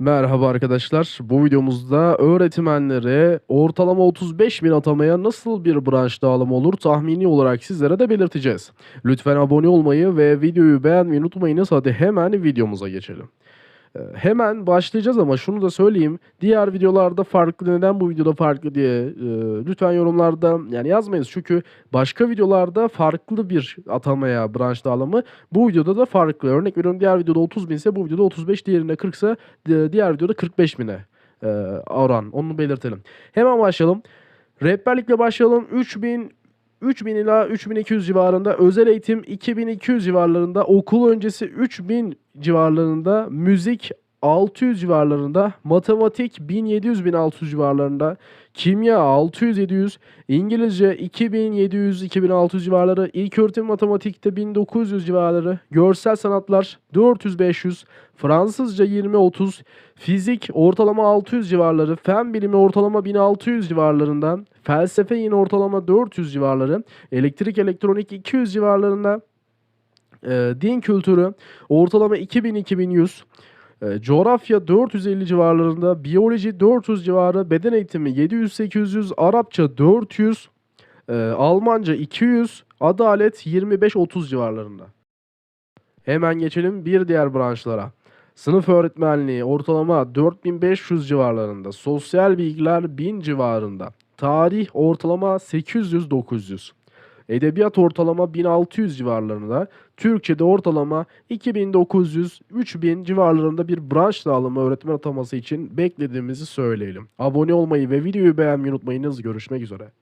Merhaba arkadaşlar. Bu videomuzda öğretmenlere ortalama 35 bin atamaya nasıl bir branş dağılımı olur tahmini olarak sizlere de belirteceğiz. Lütfen abone olmayı ve videoyu beğenmeyi unutmayınız. Hadi hemen videomuza geçelim. Ee, Hemen başlayacağız ama şunu da söyleyeyim. Diğer videolarda farklı neden bu videoda farklı diye e, lütfen yorumlarda yani yazmayınız. Çünkü başka videolarda farklı bir atamaya branş dağılımı bu videoda da farklı. Örnek veriyorum diğer videoda 30 bin ise bu videoda 35 diğerinde 40 ise di- diğer videoda 45 bine e, oran. Onu belirtelim. Hemen başlayalım. Rehberlikle başlayalım. 3000 3000 ila 3200 civarında özel eğitim 2200 civarlarında okul öncesi 3000 civarlarında müzik 600 civarlarında matematik 1700-1600 civarlarında kimya 600-700 İngilizce 2700-2600 civarları ilköğretim matematikte 1900 civarları görsel sanatlar 400-500 Fransızca 20-30 fizik ortalama 600 civarları fen bilimi ortalama 1600 civarlarında felsefe yine ortalama 400 civarları elektrik elektronik 200 civarlarında e, din kültürü ortalama 2000-2100 e, coğrafya 450 civarlarında, biyoloji 400 civarı, beden eğitimi 700-800, Arapça 400, e, Almanca 200, adalet 25-30 civarlarında. Hemen geçelim bir diğer branşlara. Sınıf öğretmenliği ortalama 4500 civarlarında, sosyal bilgiler 1000 civarında, tarih ortalama 800-900, edebiyat ortalama 1600 civarlarında, Türkçe'de ortalama 2900-3000 civarlarında bir branş dağılımı öğretmen ataması için beklediğimizi söyleyelim. Abone olmayı ve videoyu beğenmeyi unutmayınız. Görüşmek üzere.